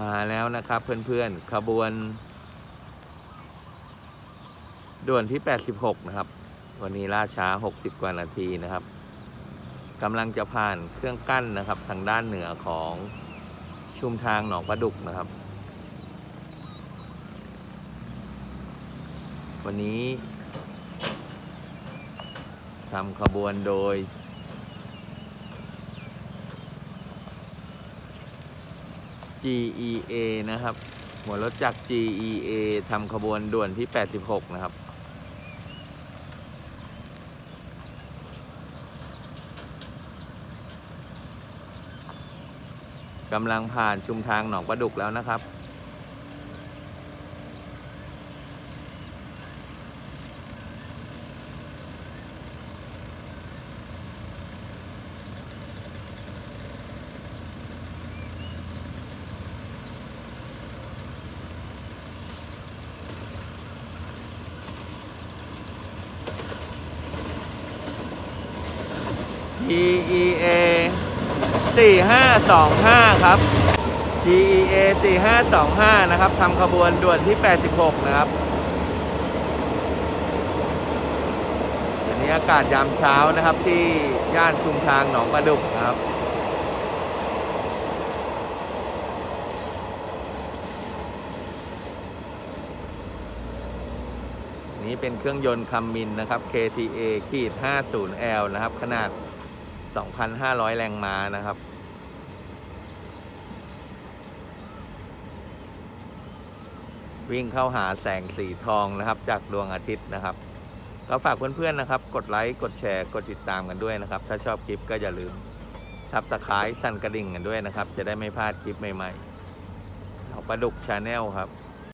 มาแล้วนะครับเพื่อนๆขบวน ด่วนที่ 86 นะครับ วันนี้ล่าช้า 60 กว่านาทีนะครับกำลังจะผ่านเครื่องกั้นนะครับ ทางด้านเหนือของชุมทางหนองประดุกนะครับ วันนี้ทำขบวนโดย GEA นะครับ หัวรถจักร GEA ทำขบวนด่วนที่ 86 นะครับ กำลังผ่านชุมทางหนองประดุกแล้วนะครับ TEA 4525 ครับ TEA 4525 นะครับทำขบวนด่วนที่ 86 นะครับอันนี้อากาศยามเช้านะครับที่ย่านชุมทางหนองประดุกนะครับนี้เป็นเครื่องยนต์คัมมินนะครับ KTA ขีด 50L นะครับ ขนาด 2,500 แรงม้านะครับ วิ่งเข้าหาแสงสีทองนะครับ จากดวงอาทิตย์นะครับ ก็ฝากเพื่อนๆนะครับ กดไลค์ กดแชร์ กดติดตามกันด้วยนะครับ ถ้าชอบคลิปก็อย่าลืมทับสไครต์สั่นกระดิ่งกันด้วยนะครับ จะได้ไม่พลาดคลิปใหม่ๆเอาประดุกชาแนลครับ